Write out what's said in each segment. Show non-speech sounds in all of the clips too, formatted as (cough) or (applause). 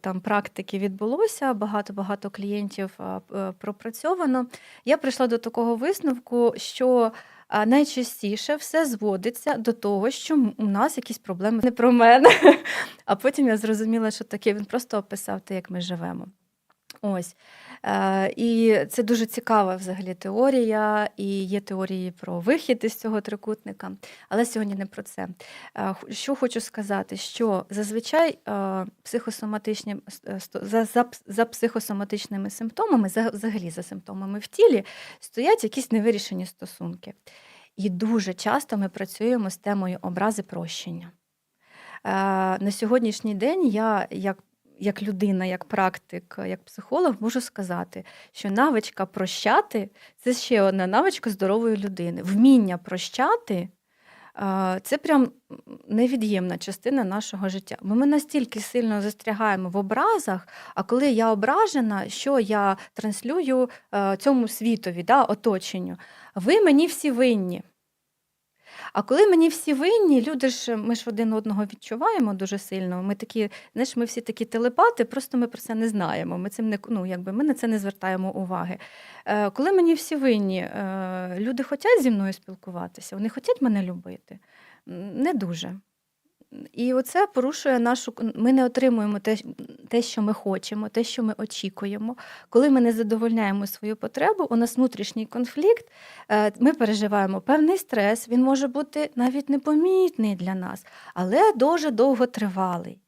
там практики відбулося, багато-багато клієнтів пропрацьовано. Я прийшла до такого висновку, що найчастіше все зводиться до того, що у нас якісь проблеми не про мене. (laughs) А потім я зрозуміла, що таке він просто описав те, як ми живемо. Ось. Е, і це дуже цікава взагалі теорія, і є теорії про вихід із цього трикутника. Але сьогодні не про це. Е, Що хочу сказати, що зазвичай е, психосоматичні, за, за, за психосоматичними симптомами, за, взагалі за симптомами в тілі, стоять якісь невирішені стосунки. І дуже часто ми працюємо з темою образи прощення. На сьогоднішній день я, як, як людина, як практик, як психолог, можу сказати, що навичка прощати це ще одна навичка здорової людини. Вміння прощати е, це прям невід'ємна частина нашого життя. Ми настільки сильно застрягаємо в образах, а коли я ображена, що я транслюю е, цьому світові, да, оточенню, ви мені всі винні. А коли мені всі винні, люди ж ми ж один одного відчуваємо дуже сильно. Ми такі, знаєш, ми всі такі телепати, просто ми про це не знаємо. Ми цим не ну, якби ми на це не звертаємо уваги. Е, коли мені всі винні, е, люди хочуть зі мною спілкуватися, вони хочуть мене любити. Не дуже. І оце порушує нашу. Ми не отримуємо те, те, що ми хочемо, те, що ми очікуємо. Коли ми не задовольняємо свою потребу, у нас внутрішній конфлікт, е, ми переживаємо певний стрес, він може бути навіть непомітний для нас, але дуже довготривалий. Е,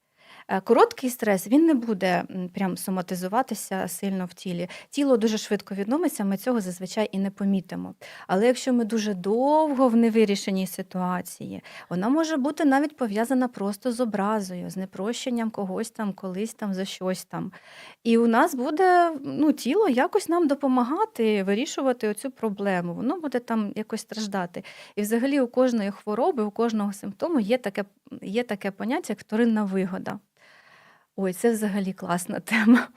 Короткий стрес він не буде прям соматизуватися сильно в тілі. Тіло дуже швидко відновиться, ми цього зазвичай і не помітимо. Але якщо ми дуже довго в невирішеній ситуації, вона може бути навіть пов'язана просто з образою, з непрощенням когось там, колись там за щось там. І у нас буде ну, тіло якось нам допомагати вирішувати оцю проблему. Воно буде там якось страждати. І взагалі у кожної хвороби, у кожного симптому є таке, є таке поняття, як вторинна вигода. Ой, це взагалі класна тема.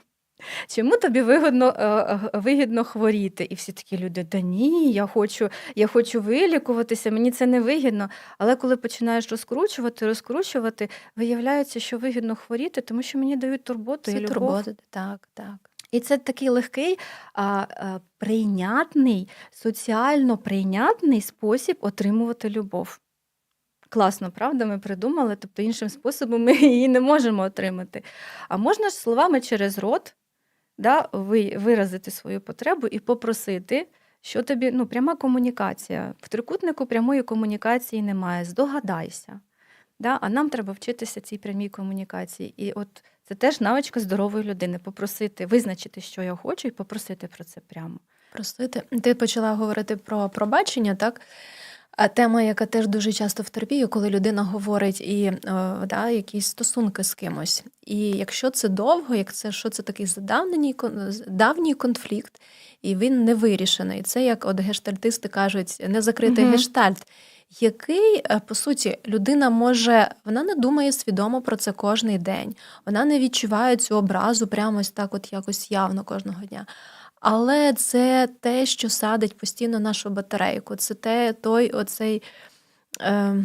Чому тобі вигідно, е, е, вигідно хворіти? І всі такі люди, да ні, я хочу, я хочу вилікуватися, мені це не вигідно. Але коли починаєш розкручувати, розкручувати, виявляється, що вигідно хворіти, тому що мені дають турботу і Це любов. турбота, так, так. І це такий легкий, а, а, прийнятний, соціально прийнятний спосіб отримувати любов. Класно, правда, ми придумали, тобто іншим способом ми (laughs) її не можемо отримати. А можна ж словами через рот да, виразити свою потребу і попросити, що тобі ну, пряма комунікація. В трикутнику прямої комунікації немає. Здогадайся. Да? А нам треба вчитися цій прямій комунікації. І от це теж навичка здорової людини попросити, визначити, що я хочу, і попросити про це прямо. Просити. Ти почала говорити про пробачення, так? А тема, яка теж дуже часто в терапії, коли людина говорить і е, да, якісь стосунки з кимось. І якщо це довго, як це що це такий задавнений давній конфлікт, і він не вирішений. Це як от гештальтисти кажуть, незакритий Мгм. гештальт. Який, е, по суті, людина може, вона не думає свідомо про це кожний день, вона не відчуває цю образу прямо ось так, от якось явно кожного дня. Але це те, що садить постійно нашу батарейку. Це те, той оцей е,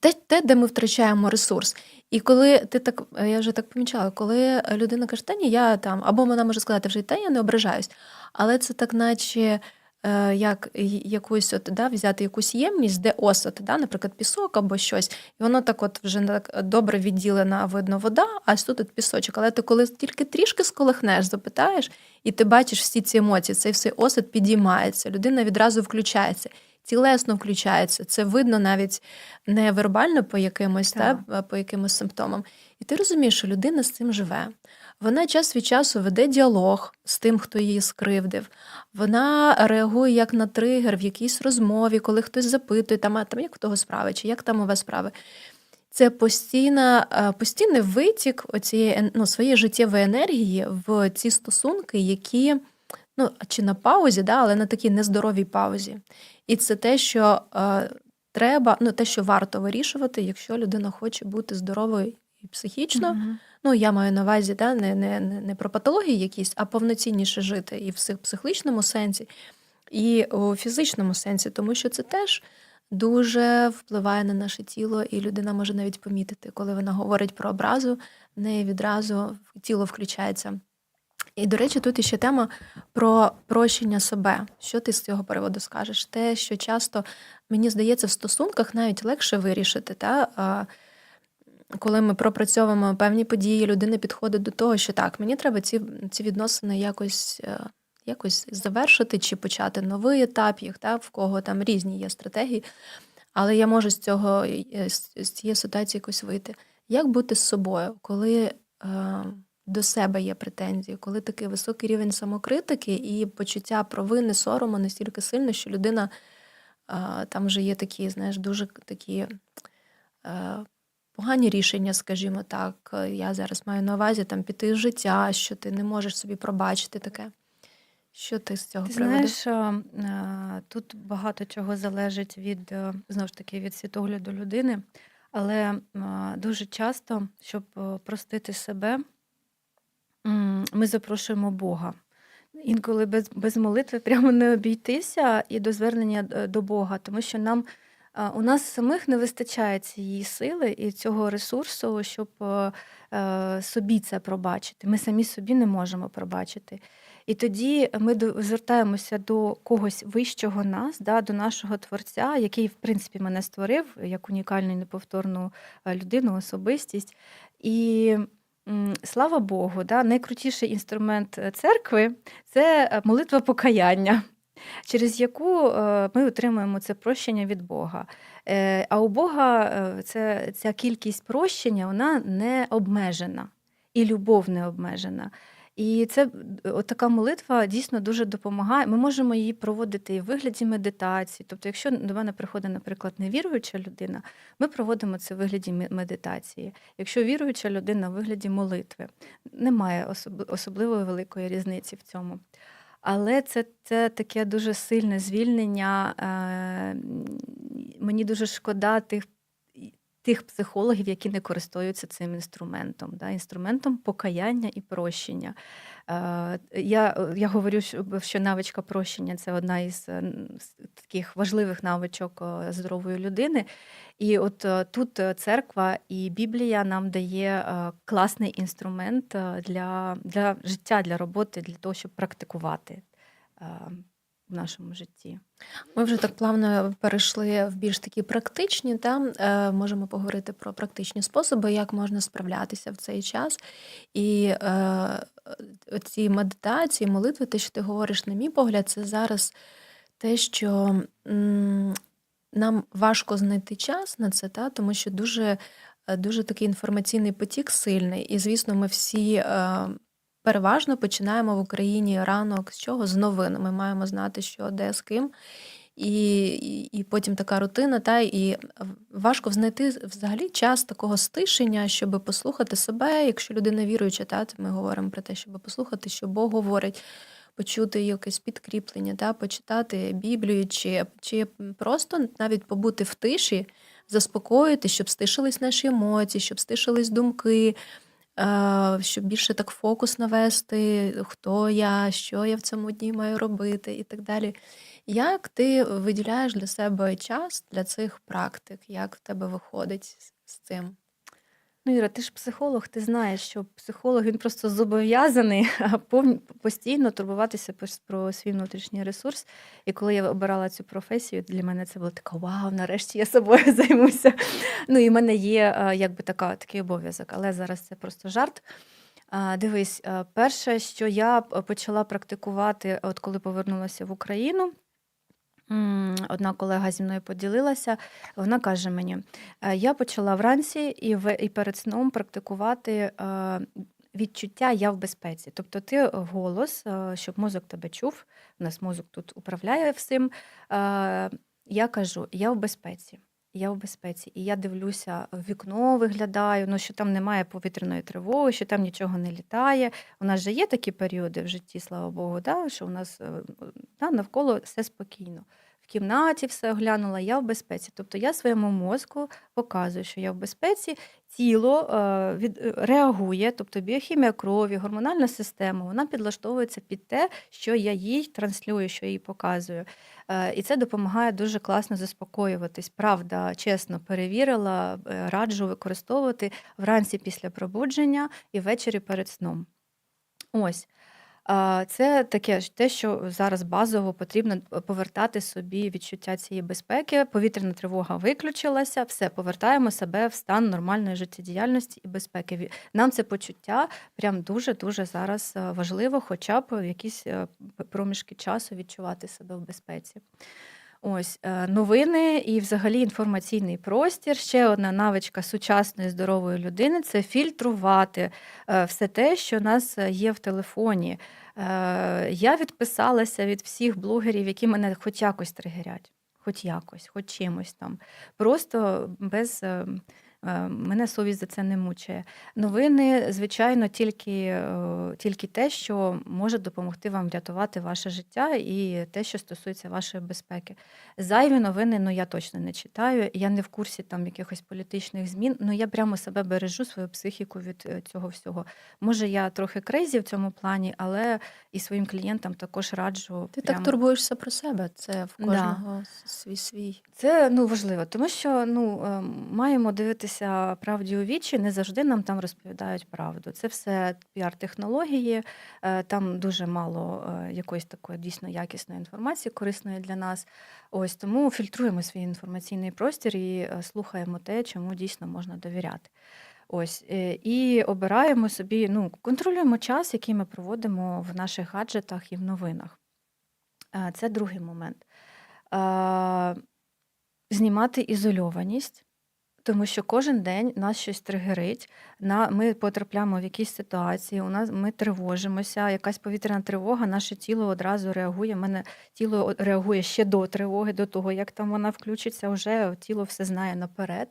те, те, де ми втрачаємо ресурс. І коли ти так, я вже так помічала, коли людина каже, та ні, я там, або вона може сказати вже, та я не ображаюсь. Але це так, наче як якусь от, да, взяти якусь ємність, де осад, да, наприклад, пісок або щось, і воно так от вже так добре відділена, видно вода, а тут от пісочок. Але ти коли тільки трішки сколихнеш, запитаєш, і ти бачиш всі ці емоції, цей все осад підіймається, людина відразу включається. Тілесно включається, це видно навіть не вербально по якимось, Так. та, по якимось симптомам. І ти розумієш, що людина з цим живе. Вона час від часу веде діалог з тим, хто її скривдив. Вона реагує як на тригер в якійсь розмові, коли хтось запитує, там, а там як в того справи, чи як там у вас справи. Це постійна, е, постійний витік оцієї ну, своєї життєвої енергії в ці стосунки, які ну, чи на паузі, да, але на такій нездоровій паузі. І це те, що е, треба, ну те, що варто вирішувати, якщо людина хоче бути здоровою і психічно. Мгм. Ну, я маю на увазі, да, не, не, не про патології якісь, а повноцінніше жити і в псих- психологічному сенсі, і у фізичному сенсі, тому що це теж дуже впливає на наше тіло, і людина може навіть помітити, коли вона говорить про образу, в неї відразу тіло включається. І, до речі, тут іще тема про прощення себе. Що ти з цього приводу скажеш? Те, що часто, мені здається, в стосунках навіть легше вирішити. Та? Коли ми пропрацьовуємо певні події, людина підходить до того, що так, мені треба ці, ці відносини якось, е, якось завершити чи почати новий етап їх, та? в кого там різні є стратегії. Але я можу з цього е, з цієї ситуації якось вийти. Як бути з собою, коли е, до себе є претензії, коли такий високий рівень самокритики і почуття провини, сорому настільки сильно, що людина там вже є такі, знаєш, дуже такі погані рішення, скажімо так. Е, Я зараз маю на увазі там піти з життя, що ти не можеш собі пробачити таке. Що ти з цього Ти знаєш, а, а, тут багато чого залежить від е, знову ж таки від світогляду людини, але дуже часто, щоб е, простити себе, ми запрошуємо Бога. Інколи без, без молитви прямо не обійтися і до звернення е, до Бога, тому що нам у нас самих не вистачає цієї сили і цього ресурсу, щоб е, е, собі це пробачити. Ми самі собі не можемо пробачити. І тоді ми звертаємося до когось вищого нас, да, до нашого творця, який, в принципі, мене створив як унікальну і неповторну е, людину, особистість. І слава Богу, да, найкрутіший інструмент церкви це молитва покаяння. Через яку е, ми отримуємо це прощення від Бога. Е, А у Бога е, це, ця кількість прощення вона не обмежена, і любов не обмежена. І це така молитва дійсно дуже допомагає. Ми можемо її проводити і в вигляді медитації. Тобто, якщо до мене приходить, наприклад, невіруюча людина, ми проводимо це в вигляді медитації. Якщо віруюча людина в вигляді молитви, немає особливої великої різниці в цьому. Але це, це таке дуже сильне звільнення. Е, Мені дуже шкода тих, тих психологів, які не користуються цим інструментом, да, інструментом покаяння і прощення. Е, Я, я говорю, що, навичка прощення це одна із таких важливих навичок е, здорової людини. І от е, тут е, церква і Біблія нам дає е, класний інструмент для, для життя, для роботи, для того, щоб практикувати в нашому житті. Ми вже так плавно перейшли в більш такі практичні, та можемо поговорити про практичні способи, як можна справлятися в цей час. І е, ці медитації, молитви, те, що ти говориш, на мій погляд, це зараз те, що нам важко знайти час на це, та, тому що дуже, е, дуже такий інформаційний потік сильний. І, звісно, ми всі. Е, Переважно починаємо в Україні ранок з чого? З новин. Ми маємо знати, що де з ким. І, і, і потім така рутина, та і важко знайти взагалі час такого стишення, щоб послухати себе. Якщо людина віруюча, та ми говоримо про те, щоб послухати, що Бог говорить, почути якесь підкріплення, та почитати Біблію, чи, чи просто навіть побути в тиші, заспокоїти, щоб стишились наші емоції, щоб стишились думки. Е, щоб більше так фокус навести, хто я, що я в цьому дні маю робити і так далі. Як ти виділяєш для себе час для цих практик? Як в тебе виходить з цим? Ну, Іра, ти ж психолог, ти знаєш, що психолог він просто зобов'язаний (laughs) постійно турбуватися про свій внутрішній ресурс. І коли я обирала цю професію, для мене це було таке вау, нарешті я собою (laughs) займуся. Ну і в мене є якби така, такий обов'язок, але зараз це просто жарт. Дивись, перше, що я почала практикувати, от коли повернулася в Україну. Одна колега зі мною поділилася, вона каже мені: Е, Я почала вранці і, в, і перед сном практикувати е, відчуття я в безпеці. Тобто ти голос, е, щоб мозок тебе чув, у нас мозок тут управляє всім. Я кажу, я в безпеці. Я в безпеці. І я дивлюся в вікно, виглядаю, ну, що там немає повітряної тривоги, що там нічого не літає. У нас же є такі періоди в житті, слава Богу, да, що у нас е, да, навколо все спокійно. В кімнаті все оглянула, я в безпеці. Тобто я своєму мозку показую, що я в безпеці, тіло е, від, е, реагує, тобто біохімія крові, гормональна система, вона підлаштовується під те, що я їй транслюю, що їй показую. Е, І це допомагає дуже класно заспокоюватись. Правда, чесно перевірила, раджу використовувати вранці після пробудження і ввечері перед сном. Ось. Це таке те, що зараз базово потрібно повертати собі відчуття цієї безпеки. Повітряна тривога виключилася, все, повертаємо себе в стан нормальної життєдіяльності і безпеки. Нам це почуття прям дуже-дуже зараз е, важливо, хоча б якісь е, проміжки часу відчувати себе в безпеці. Ось е, новини і взагалі інформаційний простір. Ще одна навичка сучасної здорової людини це фільтрувати е, все те, що у нас е, є в телефоні. Я відписалася від всіх блогерів, які мене хоч якось тригерять, хоч якось, хоч чимось там. Просто без мене совість за це не мучає. Новини, звичайно, тільки, е, тільки те, що може допомогти вам врятувати ваше життя і те, що стосується вашої безпеки. Зайві новини, ну я точно не читаю. Я не в курсі там якихось політичних змін. Ну я прямо себе бережу свою психіку від е, цього всього. Може, я трохи крейзі в цьому плані, але і своїм клієнтам також раджу. Ти прям... так турбуєшся про себе. Це в Да. кожного свій свій. Це ну важливо, тому що ну е, маємо дивитися правді у вічі. Не завжди нам там розповідають правду. Це все піар-технології. е, Там дуже мало е, якоїсь такої дійсно якісної інформації, корисної для нас. Ось тому фільтруємо свій інформаційний простір і е, слухаємо те, чому дійсно можна довіряти. Ось і обираємо собі, ну контролюємо час, який ми проводимо в наших гаджетах і в новинах. Це другий момент. Знімати ізольованість, тому що кожен день нас щось тригерить. На, ми потрапляємо в якісь ситуації, у нас ми тривожимося, якась повітряна тривога, наше тіло одразу реагує. Мене тіло реагує ще до тривоги, до того, як там вона включиться, вже тіло все знає наперед.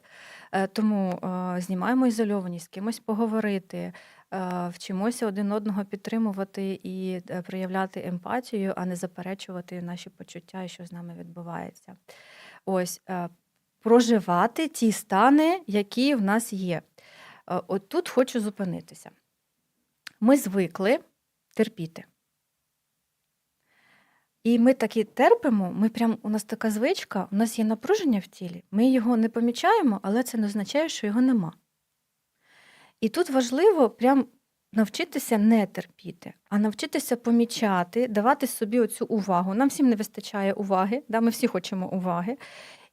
Е, Тому е, знімаємо ізольованість, з кимось поговорити, е, вчимося один одного підтримувати і проявляти емпатію, а не заперечувати наші почуття і що з нами відбувається. Ось проживати ті стани, які в нас є. Е, От тут хочу зупинитися. Ми звикли терпіти. І ми таки терпимо, ми прям, у нас така звичка, у нас є напруження в тілі, ми його не помічаємо, але це не означає, що його нема. І тут важливо прям навчитися не терпіти, а навчитися помічати, давати собі оцю увагу. Нам всім не вистачає уваги, да, ми всі хочемо уваги.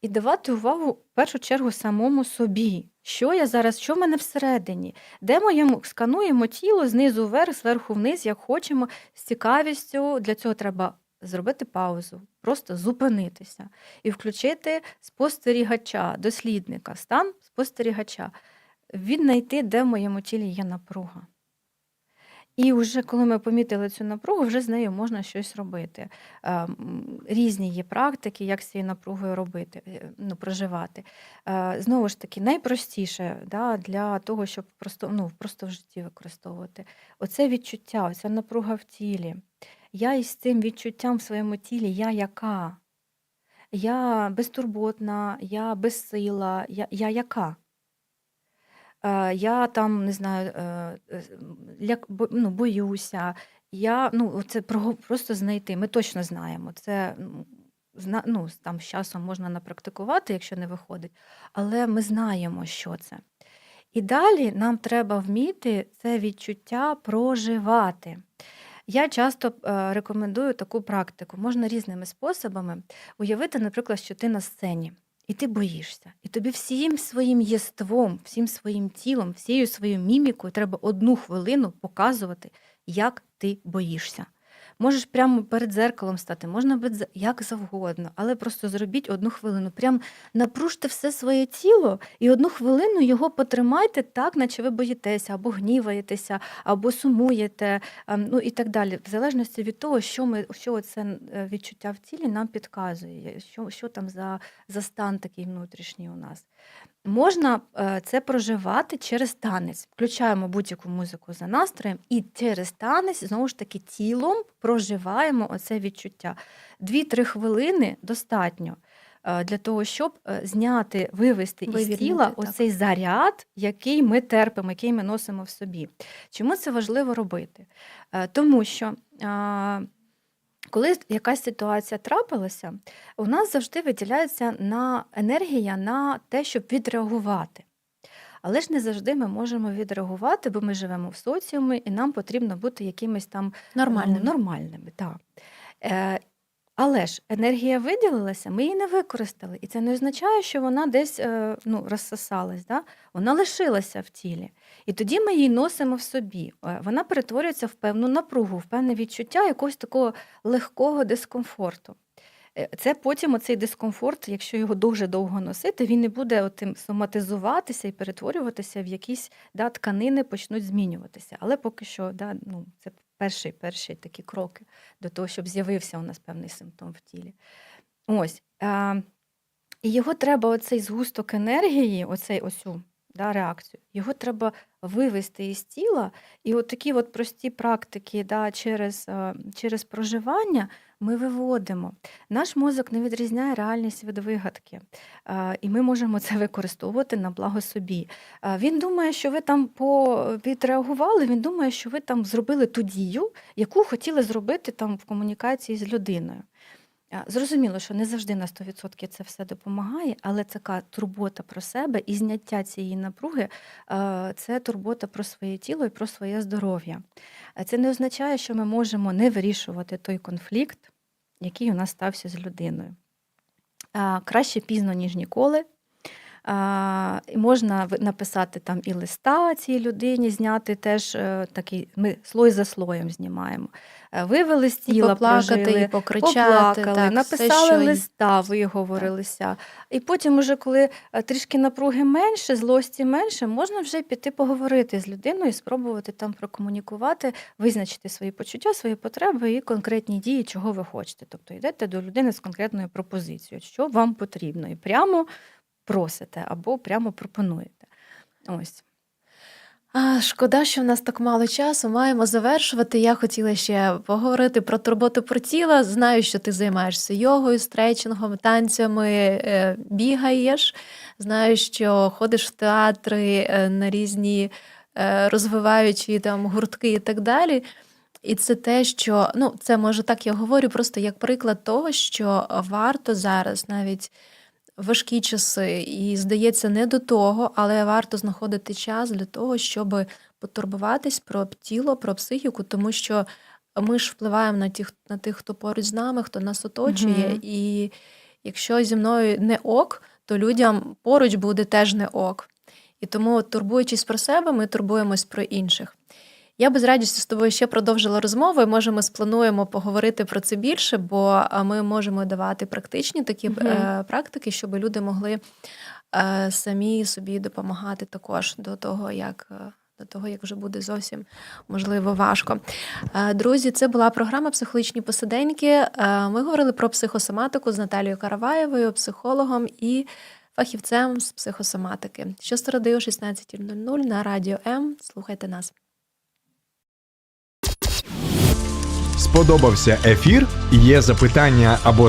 І давати увагу в першу чергу самому собі. Що я зараз, що в мене всередині? Де моєму скануємо тіло знизу вверх, зверху вниз, як хочемо, з цікавістю. Для цього треба зробити паузу, просто зупинитися і включити спостерігача, дослідника, стан спостерігача, віднайти, де в моєму тілі є напруга. І вже коли ми помітили цю напругу, вже з нею можна щось робити. Е, Різні є практики, як з цією напругою робити, е, ну, проживати. Е, Знову ж таки, найпростіше да, для того, щоб просто, ну, просто в житті використовувати. Оце відчуття, оця напруга в тілі. Я із цим відчуттям в своєму тілі, я яка? Я безтурботна, я безсила, я, я яка? Е, Я там не знаю, е, е, ляк- ну, боюся. Я ну це про- просто знайти. Ми точно знаємо. Це ну, ну, там з часом можна напрактикувати, якщо не виходить, але ми знаємо, що це. І далі нам треба вміти це відчуття проживати. Я часто е, рекомендую таку практику. Можна різними способами уявити, наприклад, що ти на сцені. І ти боїшся. І тобі всім своїм єством, всім своїм тілом, всією своєю мімікою треба одну хвилину показувати, як ти боїшся. Можеш прямо перед зеркалом стати, можна без як завгодно, але просто зробіть одну хвилину. Прям напружте все своє тіло і одну хвилину його потримайте так, наче ви боїтеся, або гніваєтеся, або сумуєте, ем, ну і так далі. В залежності від того, що ми що це е, відчуття в тілі нам підказує, що, що там за, за стан такий внутрішній у нас. Можна е, це проживати через танець. Включаємо будь-яку музику за настроєм, і через танець знову ж таки тілом проживаємо оце відчуття. Дві-три хвилини достатньо е, для того, щоб е, зняти, вивести із тіла так. оцей заряд, який ми терпимо, який ми носимо в собі. Чому це важливо робити? Е, Тому що. Коли якась ситуація трапилася, у нас завжди виділяється на енергія на те, щоб відреагувати. Але ж не завжди ми можемо відреагувати, бо ми живемо в соціумі, і нам потрібно бути якимись там Нормально. ну, нормальними. Так. Але ж енергія виділилася, ми її не використали. І це не означає, що вона десь е, ну, розсосалась. Да? Вона лишилася в тілі. І тоді ми її носимо в собі. Е, Вона перетворюється в певну напругу, в певне відчуття якогось такого легкого дискомфорту. Е, Це потім оцей дискомфорт, якщо його дуже довго носити, він не буде отим соматизуватися і перетворюватися в якісь да, тканини почнуть змінюватися. Але поки що да, ну, це перші, перші такі кроки до того, щоб з'явився у нас певний симптом в тілі. Ось. І його треба, оцей згусток енергії, оцей оцю да, реакцію, його треба вивести із тіла. І от такі от прості практики да, через, через проживання ми виводимо. Наш мозок не відрізняє реальність від вигадки, і ми можемо це використовувати на благо собі. Він думає, що ви там по відреагували, він думає, що ви там зробили ту дію, яку хотіли зробити там в комунікації з людиною. Зрозуміло, що не завжди на 100% це все допомагає, але така турбота про себе і зняття цієї напруги це турбота про своє тіло і про своє здоров'я. Це не означає, що ми можемо не вирішувати той конфлікт, який у нас стався з людиною. Краще пізно, ніж ніколи. І можна написати там і листа цій людині, зняти теж е, такий, ми слой за слоєм знімаємо. Е, Вивели з І тіла, поплакати, прожили, і покричати, поплакали, так, написали все, що... листа, виговорилися. І потім, уже коли е, трішки напруги менше, злості менше, можна вже піти поговорити з людиною, і спробувати там прокомунікувати, визначити свої почуття, свої потреби і конкретні дії, чого ви хочете. Тобто йдете до людини з конкретною пропозицією, що вам потрібно, і прямо просите або прямо пропонуєте. Ось. Шкода, що в нас так мало часу. Маємо завершувати. Я хотіла ще поговорити про турботу про тіло. Знаю, що ти займаєшся йогою, стретчингом, танцями, е, бігаєш. Знаю, що ходиш в театри е, на різні е, розвиваючі там гуртки і так далі. І це те, що ну, це може так я говорю, просто як приклад того, що варто зараз навіть важкі часи, і здається, не до того, але варто знаходити час для того, щоб потурбуватись про тіло, про психіку, тому що ми ж впливаємо на тих, на тих, хто поруч з нами, хто нас оточує. Мгм. І якщо зі мною не ок, то людям поруч буде теж не ок. І тому, турбуючись про себе, ми турбуємось про інших. Я би з радістю з тобою ще продовжила розмову, і може ми сплануємо поговорити про це більше, бо ми можемо давати практичні такі е, практики, щоб люди могли е, самі собі допомагати також до того, як. е, До того, як вже буде зовсім можливо важко. Друзі, це була програма Психологічні посиденьки. Ми говорили про психосоматику з Наталією Караваєвою, психологом і фахівцем з психосоматики. Щосереди о 16.00 на радіо М. Слухайте нас. Сподобався ефір? Є запитання або